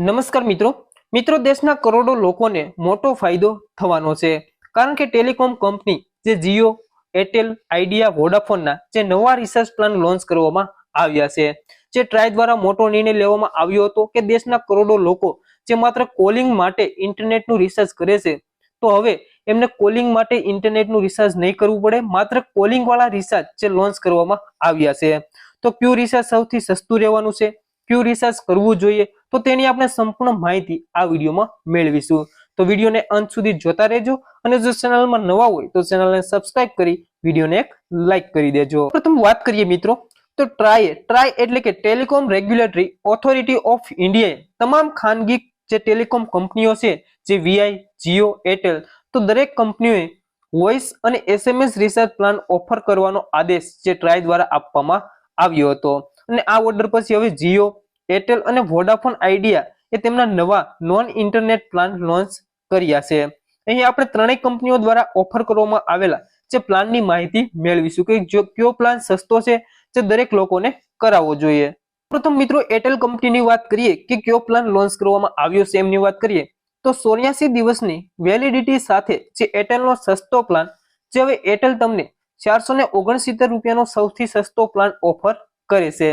નમસ્કાર મિત્રો. મિત્રો, દેશના કરોડો લોકોને મોટો ફાયદો થવાનો છે. કારણ કે ટેલિકોમ કંપની, જે જીઓ, એરટેલ, આઈડિયા વોડાફોનના જે નવા રિસર્ચ પ્લાન લોન્ચ કરવામાં આવ્યા છે. જે ટ્રાય દ્વારા મોટો નિર્ણય લેવામાં આવ્યો હતો કે દેશના કરોડો લોકો જે માત્ર કોલિંગ માટે ઇન્ટરનેટનું રિસર્ચ કરે છે, તો હવે એમને કોલિંગ માટે ઇન્ટરનેટનું રિસર્ચ નહીં કરવું પડે, માત્ર કોલિંગ વાળા રિસર્ચ જે લોન્ચ કરવામાં આવ્યા છે. તો ક્યુ રિસર્ચ સૌથી સસ્તું રહેવાનું છે? ક્યુ રિસર્ચ કરવું જોઈએ? તો તેની આપણે સંપૂર્ણ માહિતી આ વિડીયોમાં મેળવીશું. તો વિડીયોને અંત સુધી જોતા રહેજો અને જો ચેનલમાં નવા હોય તો ચેનલને સબસ્ક્રાઇબ કરી વિડીયોને એક લાઈક કરી દેજો. પ્રથમ વાત કરીએ મિત્રો, તો ટ્રાય ટ્રાય એટલે કે ટેલિકોમ રેગ્યુલેટરી ઓથોરિટી ઓફ ઇન્ડિયાએ તમામ ખાનગી જે ટેલિકોમ કંપનીઓ છે, જે વીઆઈ જીઓ, એરટેલ, તો દરેક કંપનીઓએ વોઇસ અને એસએમએસ રિસર્ચ પ્લાન ઓફર કરવાનો આદેશ જે ટ્રાય દ્વારા આપવામાં આવ્યો હતો. અને આ ઓર્ડર પછી હવે જીઓ એરટેલ અને વોડાફોન આઈડિયા એ તેમના નવા નોન ઇન્ટરનેટ પ્લાન લોન્ચ કર્યા છે. અહીં આપણે ત્રણેય કંપનીઓ દ્વારા ઓફર કરવામાં આવેલા જે પ્લાનની માહિતી મેળવીશું કે જો કયો પ્લાન સસ્તો છે જે દરેક લોકોને કરાવવો જોઈએ. પ્રથમ મિત્રો એરટેલ કંપનીની વાત કરીએ કે કયો પ્લાન લોન્ચ કરવામાં આવ્યો છે એમની વાત કરીએ તો સોર્યાસી દિવસની વેલિડિટી સાથે જે એરટેલનો સસ્તો પ્લાન જે હવે એરટેલ તમને ચારસો ને ઓગણસિત્તેર રૂપિયાનો સૌથી સસ્તો પ્લાન ઓફર કરે છે.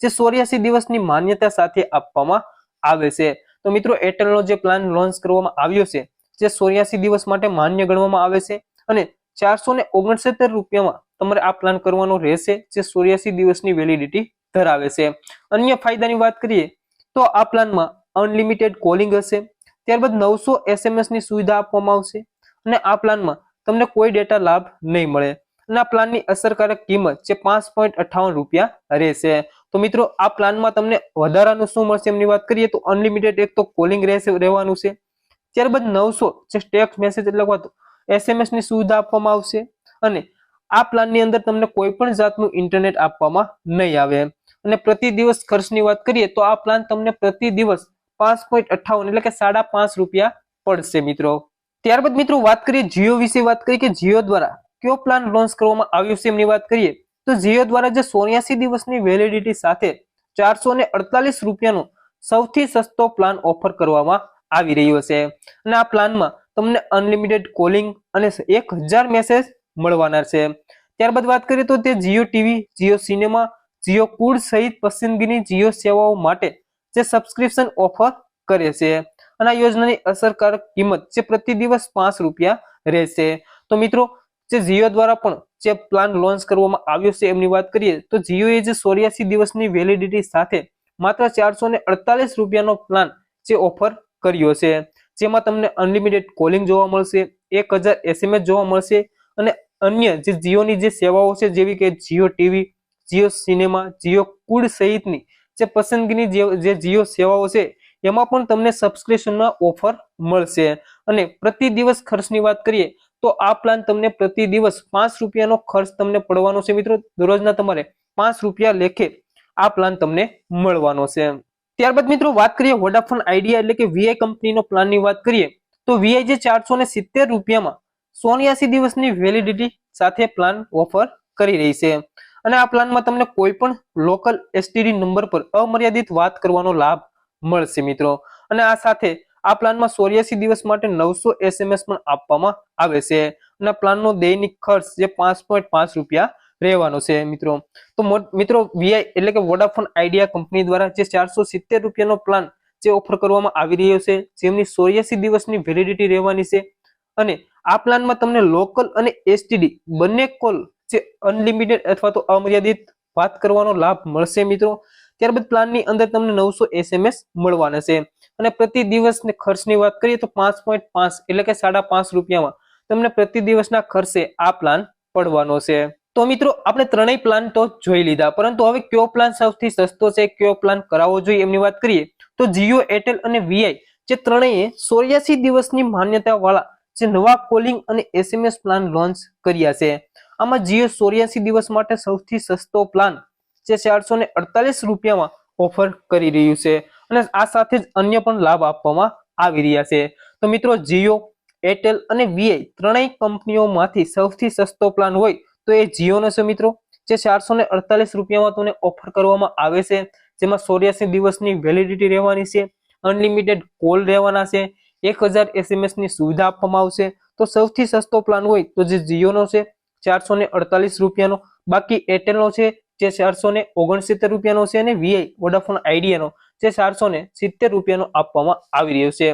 જે ચોર્યાસી દિવસની માન્યતા સાથે આપવામાં આવે છે. તો મિત્રો, એરટેલનો જે પ્લાન લોન્ચ કરવામાં આવ્યો છે, જે ચોર્યાસી દિવસ માટે માન્ય ગણવામાં આવે છે અને ચારસો ને રૂપિયામાં તમારે આ પ્લાન કરવાનો રહેશે, જે ચોર્યાસી દિવસની વેલિડિટી ધરાવે છે. અન્ય ફાયદાની વાત કરીએ, તો આ પ્લાનમાં અનલિમિટેડ કોલિંગ હશે, ત્યારબાદ નવસો એસએમએસની સુવિધા આપવામાં આવશે અને આ પ્લાનમાં તમને કોઈ ડેટા લાભ નહીં મળે. અને આ પ્લાનની અસરકારક કિંમત જે પાંચ રૂપિયા રહેશે. તો મિત્રો, આ પ્લાનમાં તમને વધારાનું શું મળશે એમની વાત કરીએ તો અનલિમિટેડ એક તો કોલિંગ રહેશે, રહેવાનું છે. ત્યારબાદ નવસો જે ટેક્સ મેસેજ એટલે એસએમએસની સુવિધા આપવામાં આવશે અને આ પ્લાનની અંદર તમને કોઈ પણ જાતનું ઇન્ટરનેટ આપવામાં નહીં આવે અને પ્રતિ દિવસ ખર્ચની વાત કરીએ તો આ પ્લાન તમને પ્રતિ દિવસ પાંચ પોઈન્ટ અઠાવન એટલે કે સાડા પાંચ રૂપિયા પડશે મિત્રો. ત્યારબાદ મિત્રો વાત કરીએ જીઓ વિશે વાત કરીએ કે જીઓ દ્વારા કયો પ્લાન લોન્ચ કરવામાં આવ્યો છે એમની વાત કરીએ તો જીઓ દ્વારા જે ચોર્યાસી દિવસની વેલિડિટી સાથે ચારસો ને અડતાલીસ રૂપિયાનો સૌથી સસ્તો પ્લાન ઓફર કરવામાં આવી રહ્યો છે. અને આ પ્લાનમાં તમને અનલિમિટેડ કોલિંગ અને એક હજાર મેસેજ મળવાના છે. ત્યારબાદ વાત કરીએ તો તે Jio TV, Jio Cinema Jio food સહિત પસંદગીની જીઓ સેવાઓ માટે જે સબસ્ક્રિપ્શન ઓફર કરે છે. અને આ યોજનાની અસરકારક કિંમત જે પ્રતિ દિવસ પાંચ રૂપિયા રહેશે. તો મિત્રો, જે જીઓ દ્વારા પણ જે પ્લાન લોન્ચ કરવામાં આવ્યો છે એમની વાત કરીએ તો જીઓએ જે ચોર્યાસી દિવસની વેલિડિટી સાથે માત્ર ચારસો ને અડતાલીસ રૂપિયાનો પ્લાન જે ઓફર કર્યો છે. જેમાં તમને અનલિમિટેડ કોલિંગ જોવા મળશે, એક હજાર એસએમએસ જોવા મળશે અને અન્ય જે જીઓની જે સેવાઓ છે જેવી કે Jio TV, Jio Cinema, Jio food સહિતની જે પસંદગીની જે- જીઓ સેવાઓ છે એમાં પણ તમને સબસ્ક્રિપ્શનમાં ઓફર મળશે. અને પ્રતિ દિવસ ખર્ચની વાત કરીએ તો આ પ્લાન તમને પ્રતિ દિવસ પાંચ રૂપિયાનો ખર્ચ તમને પડવાનો છે મિત્રો. દરરોજના તમારે પાંચ રૂપિયા લેખે આ પ્લાન તમને મળવાનો છે. ત્યારબાદ મિત્રો વાત કરીએ વોડાફોન આઈડિયા એટલે કે વીઆઈ કંપનીનો પ્લાનની વાત કરીએ, તો વીઆઈ જે ચારસો ને સિત્તેર રૂપિયામાં સોન્યાસી દિવસની વેલિડિટી સાથે પ્લાન ઓફર કરી રહી છે. અને આ પ્લાનમાં તમને કોઈ પણ લોકલ એસટીડી નંબર પર અમર્યાદિત વાત કરવાનો લાભ મળશે મિત્રો. અને આ સાથે આ પ્લાનમાં ચોર્યાસી દિવસ માટે નવસો એસએમએસ પણ આપવામાં આવે છે. અને પ્લાનનો દૈનિક ખર્ચ જે પાંચ રૂપિયા રહેવાનો છે મિત્રો. તો મિત્રો વીઆઈ એટલે કે વોડાફોન આઈડિયા કંપની દ્વારા જે ચારસો સિત્તેર રૂપિયાનો પ્લાન જે ઓફર કરવામાં આવી રહ્યો છે, જેમની ચોર્યાસી દિવસની વેલિડિટી રહેવાની છે. અને આ પ્લાનમાં તમને લોકલ અને એસટીડી બંને કોલ જે અનલિમિટેડ અથવા તો અમર્યાદિત વાત કરવાનો લાભ મળશે મિત્રો. ત્યારબાદ પ્લાનની અંદર તમને નવસો એસએમએસ મળવાના છે. અને પ્રતિ દિવસને ખર્ચની વાત કરીએ તો પાંચ પોઈન્ટ પાંચ એટલે કે સાડા પાંચ રૂપિયામાં તમને પ્રતિ દિવસના ખર્ચે આ પ્લાન પડવાનો છે. તો મિત્રો, આપણે ત્રણેય પ્લાન તો જોઈ લીધા, પરંતુ હવે કયો પ્લાન સૌથી સસ્તો છે, કયો પ્લાન કરાવવો જોઈએ એમની વાત કરીએ, તો જીઓ, એરટેલ અને વીઆઈ જે ત્રણેય સોર્યાસી દિવસની માન્યતા વાળા જે નવા કોલિંગ અને એસએમએસ પ્લાન લોન્ચ કર્યા છે. આમાં જીઓ ચોર્યાસી દિવસ માટે સૌથી સસ્તો પ્લાન જે ચારસો અડતાલીસ રૂપિયામાં ઓફર કરી રહ્યું છે. અને આ સાથે જ અન્ય પણ લાભ આપવામાં આવી રહ્યા છે. તો મિત્રો, જીઓ, એરટેલ અને વીઆઈ ત્રણેય કંપનીઓમાંથી સૌથી સસ્તો પ્લાન હોય તો એ જીઓનો છે મિત્રો, જે ચારસો ને અડતાલીસ રૂપિયામાં તમને ઓફર કરવામાં આવે છે. જેમાં સોર્યાસી દિવસની વેલિડિટી રહેવાની છે, અનલિમિટેડ કોલ રહેવાના છે, એક હજાર એસએમએસની સુવિધા આપવામાં આવશે. તો સૌથી સસ્તો પ્લાન હોય તો જે જીઓનો છે ચારસો ને અડતાલીસ રૂપિયાનો. બાકી એરટેલનો છે જે ચારસો ને ઓગણસિત્તેર રૂપિયાનો છે અને વીઆઈ વોડાફોન આઈડિયાનો જે ચારસો ને સિત્તેર રૂપિયાનો આપવામાં આવી રહ્યો છે.